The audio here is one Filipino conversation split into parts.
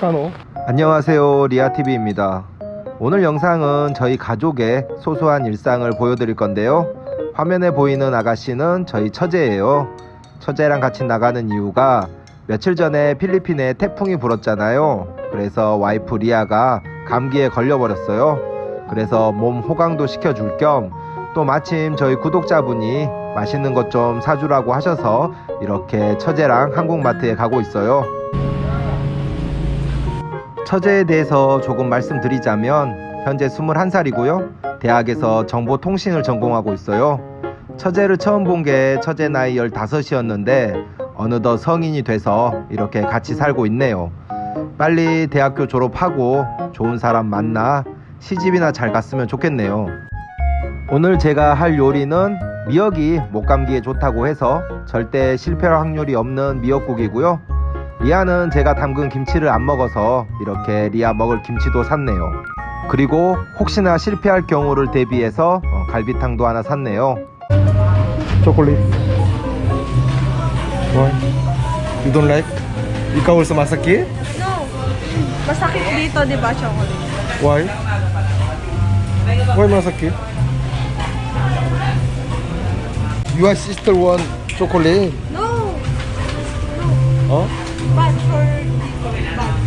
나카노. 안녕하세요. 리아TV입니다. 오늘 영상은 저희 가족의 소소한 일상을 보여드릴 건데요. 화면에 보이는 아가씨는 저희 처제예요. 처제랑 같이 나가는 이유가 며칠 전에 필리핀에 태풍이 불었잖아요. 그래서 와이프 리아가 감기에 걸려버렸어요. 그래서 몸 호강도 시켜줄 겸 또 마침 저희 구독자분이 맛있는 것 좀 사주라고 하셔서 이렇게 처제랑 한국마트에 가고 있어요 처제에 대해서 조금 말씀드리자면 현재 21살이고요. 대학에서 정보통신을 전공하고 있어요. 처제를 처음 본 게 처제 나이 15이었는데 어느덧 성인이 돼서 이렇게 같이 살고 있네요. 빨리 대학교 졸업하고 좋은 사람 만나 시집이나 잘 갔으면 좋겠네요. 오늘 제가 할 요리는 미역이 목감기에 좋다고 해서 절대 실패할 확률이 없는 미역국이고요. 리아는 제가 담근 김치를 안 먹어서 이렇게 리아 먹을 김치도 샀네요. 그리고 혹시나 실패할 경우를 대비해서 어, 갈비탕도 하나 샀네요. 초콜릿. Why? You don't like? Ikaw also masakit? No. Masakit dito, di ba, chocolate? Why? Why masakit? Your sister want chocolate. No. Oh?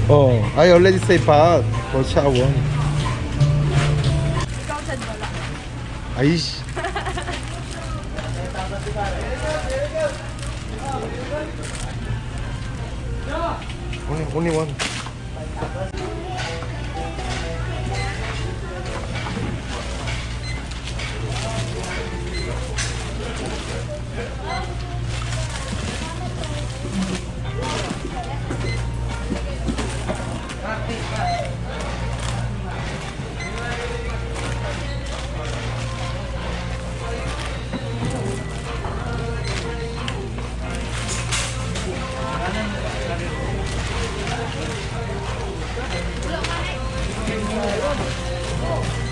Oh, I already say bath for shower. ikaw dyan wala. 아이씨. only, only one. Manghang.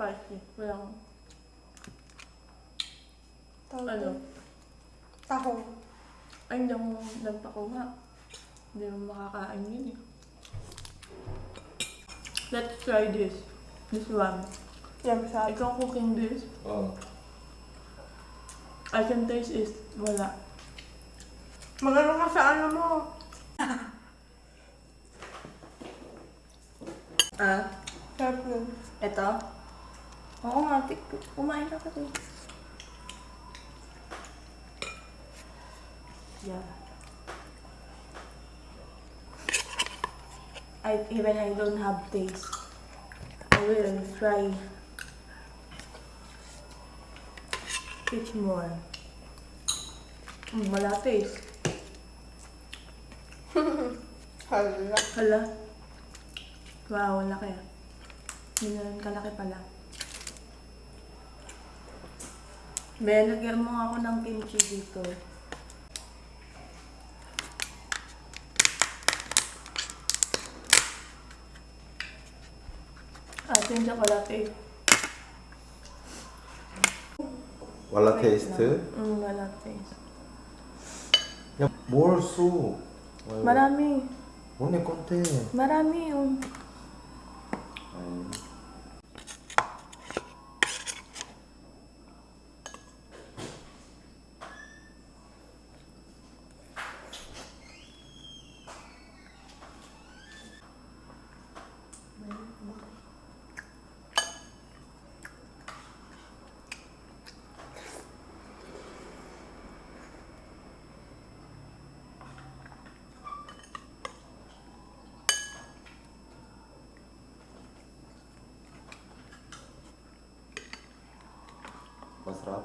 Spicy. Walang ano. Taho. Ay, hindi ako nagpakuha. Hindi mo makakain yun eh. Let's try this. This one. Yan, sabi. Ikaw cooking this. 어. I can taste it. Wala. Magano ka sa ano mo? Ah, Sarap yun. ito? Oo nga. Kumain ka kasi. Yeah. I, even I don't have taste. I will try. Eat more. Mm, wala taste. Hala. Hala. Wow, laki. Hindi na kalaki pala. Be, lagyan mo ako ng kimchi dito. Ating chocolate. 왈라 테이스트. Mm, wala taste. 야, 뭘 쏘? Marami. 언니 건데. Marami yung... Masarap.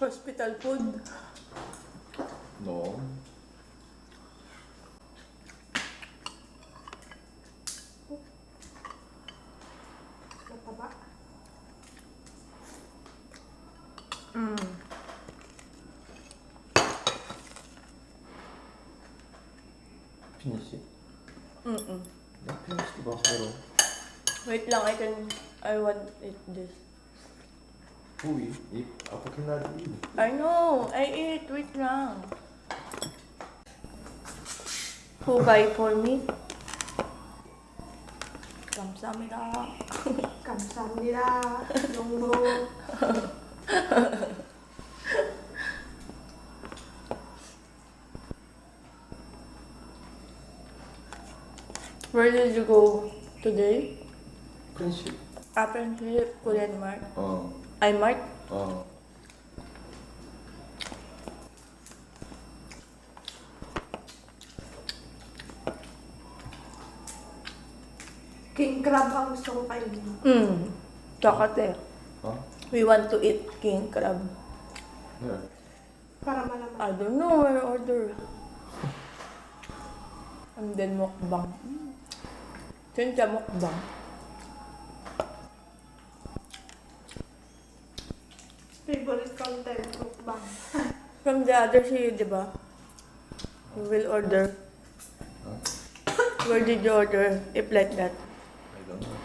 Hospital food. No. Finish it. Mm-mm. Yeah, finish diba? Pero, Wait lang, I can... I want it this. uy, if ako kinali. I know! I ate! Wait lang. Who buy for me? 감사합니다. 감사합니다. 용로. Where did you go today? Friendship. Apprenticeship Korean Mart. Oh. Uh. I Mart. Oh. Uh. King crab ang gusto ko kainin. Hmm. Chocolate. Huh? We want to eat king crab. Yeah. Para malaman. I don't know. I order. And then mukbang. Mm. Cynthia mukbang. Favorite content, mukbang. From the other city, di ba? We will order. Huh? Where did you order? If like that. I don't know.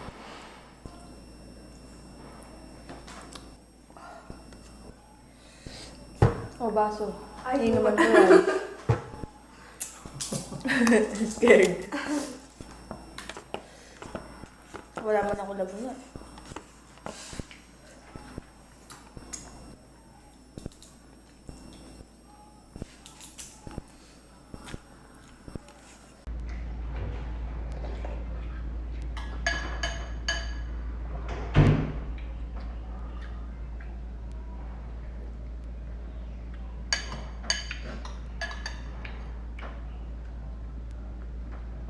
Oh, baso. Ay, Hindi naman ko yan. Scared. Wala man ako laguna.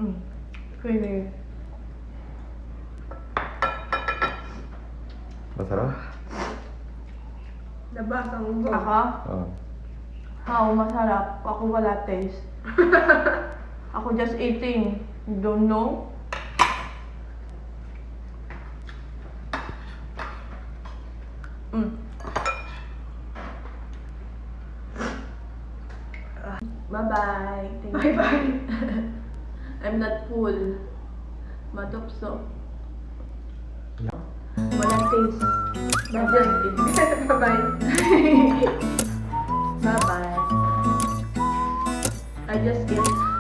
Mm. Creamy. Masarap? Nabasang ugo. Ako? 어. How masarap. Ako wala taste. Ako just eating. Don't know? Mm. Bye-bye. Thank you. Bye-bye. I'm not full. Matupso safe. Bye-bye. Bye-bye. Bye-bye. I just get